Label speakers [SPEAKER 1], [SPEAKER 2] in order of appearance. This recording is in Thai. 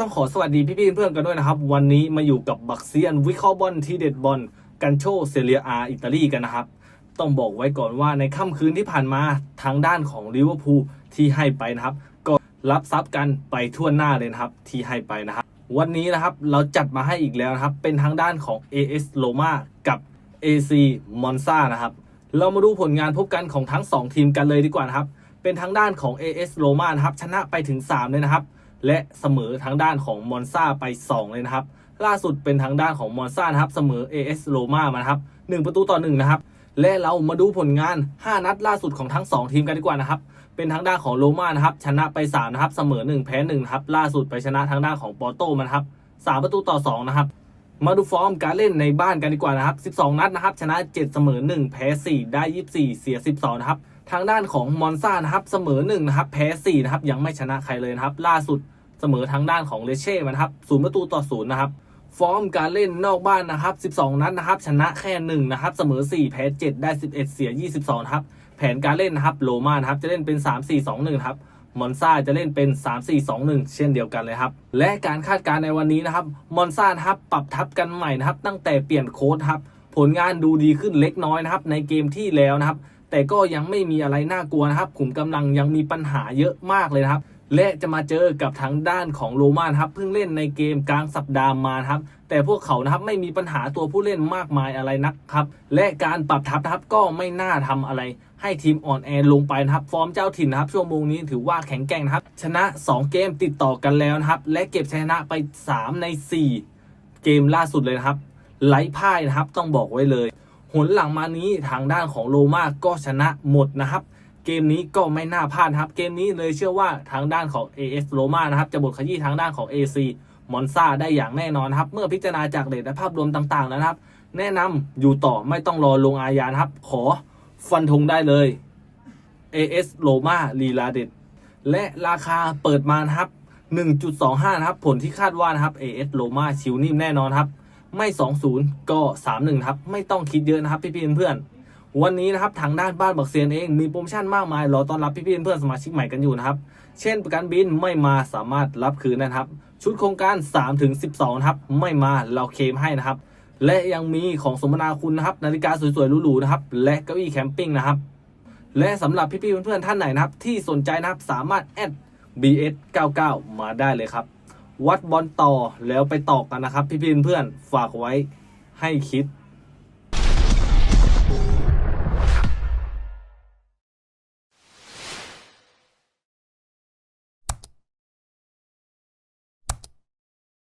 [SPEAKER 1] ต้องขอสวัสดีพี่ๆเพื่อนๆกันด้วยนะครับ วันนี้มาอยู่กับบักเซียนวิเคราะห์บอลที่เด็ดบอลกันโชเซเรียอาอิตาลีกันนะครับ ต้องบอกไว้ก่อนว่าในค่ำคืนที่ผ่านมาทางด้านของลิเวอร์พูลที่ให้ไปนะครับ ก็รับทรัพย์กันไปทั่วหน้าเลยนะครับที่ให้ไปนะครับวันนี้นะครับเราจัดมาให้อีกแล้วนะครับ เป็นทางด้านของ AS Roma กับ AC Monza นะครับ เรามาดูผลงานพบกันของทั้ง 2 ทีมกันเลยดีกว่านะครับ เป็นทางด้านของ AS Roma นะครับชนะไปถึง 3 เลยนะครับ และเสมอทางด้านของมอนซาไป 2 เลยนะครับ ล่าสุดเป็นทางด้านของมอนซานะครับเสมอ AS Roma มาครับ1ประตูต่อ1นะครับและเรามาดูผลงาน 5 นัดล่าสุดของทั้ง 2 ทีมกันดีกว่านะครับ เป็นทางด้านของโรม่านะครับชนะไป3นะครับเสมอ 1 แพ้1นครับล่าสุดไปชนะทางด้านของปอร์โตมานครับ3ประตูต่อ2นะครับมาดูฟอร์มการเล่นในบ้านกันดีกว่านะครับ 12 นัดนะครับ ชนะ 7 เสมอ 1 แพ้ 4 ได้ 24 เสีย 12 นะครับ ทางด้านของมอนซานะครับ เสมอ 1 นะครับ แพ้ 4 นะครับ ยังไม่ชนะใครเลยนะครับ ล่าสุด เสมอทางด้านของเลเช่มานะครับ0ประตูต่อ0นย์นะครับ ฟอร์มการเล่นนอกบ้านนะครับ 12 นัดนะครับ ชนะแค่1นะครับ เสมอ 4 แพ้ 7 ได้ 11 เสีย 22นะครับ แผนการเล่นนะครับโรมานะครับ จะเล่นเป็น 3 4 2 1ครับมอนซาจะเล่นเป็น 3 4 2 1 เช่นเดียวกันเลยครับ และการคาดการณ์ในวันนี้นะครับมอนซาครับปรับทับกันใหม่นะครับ ตั้งแต่เปลี่ยนโค้ดครับ ผลงานดูดีขึ้นเล็กน้อยนะครับ ในเกมที่แล้วนะครับ แต่ก็ยังไม่มีอะไรน่ากลัวนะครับขุมกำลังยังมีปัญหาเยอะมากเลยนะครับ และจะมาเจอกับทางด้านของโรมานครับเพิ่งเล่นในเกมกลางสัปดาห์มาครับ แต่พวกเขานะครับไม่มีปัญหาตัวผู้เล่นมากมายอะไรนักครับ และการปรับทัพครับก็ไม่น่าทำอะไร ให้ทีมอ่อนแอลงไปนะครับฟอร์มเจ้าถิ่นนะครับชั่วโมงนี้ถือว่าแข็งแกร่งนะครับ ชนะ 2 เกมติดต่อกันแล้วนะครับ และเก็บชนะไป 3 ใน 4 เกมล่าสุดเลยนะครับไร้พ่ายนะครับต้องบอกไว้เลยหนหลังมานี้ทางด้านของโรมาก็ชนะหมดนะครับ เกมนี้ก็ไม่น่าพลาดครับ เกมนี้เลยเชื่อว่าทางด้านของ AS Roma นะครับ จะบดขยี้ทางด้านของ AC มอนซาได้อย่างแน่นอนครับ เมื่อพิจารณาจากเลทและภาพรวมต่างๆแล้วนะครับ แนะนำอยู่ต่อไม่ต้องรอลงอาญาครับ ขอฟันธงได้เลย AS Roma ลีลาเด็ดและราคาเปิดมานะครับ 1.25 นะครับ ผลที่คาดว่านะครับ AS Roma ชิวนิ่มแน่นอนครับ ไม่ 2-0 ก็ 3-1 ครับ ไม่ต้องคิดเยอะนะครับพี่ๆเพื่อนๆ วันนี้นะครับทางด้านบ้านบักเซียนเองมีโปรโมชั่นมากมายรอต้อนรับพี่ๆเพื่อนสมาชิกใหม่กันอยู่นะครับ เช่นประกันบินไม่มาสามารถรับคืนนะครับ ชุดโครงการ3-12นะครับไม่มาเราเคมให้นะครับ และยังมีของสมนาคุณนะครับนาฬิกาสวยๆหรูๆนะครับและเก้าอี้แคมปิ้งนะครับ และสำหรับพี่ๆเพื่อนๆท่านไหนนะครับ ที่สนใจนะครับสามารถแอด BS99 มาได้เลยครับ วัดบอลต่อแล้วไปต่อกันนะครับ พี่ๆเพื่อนๆฝากไว้ให้คิด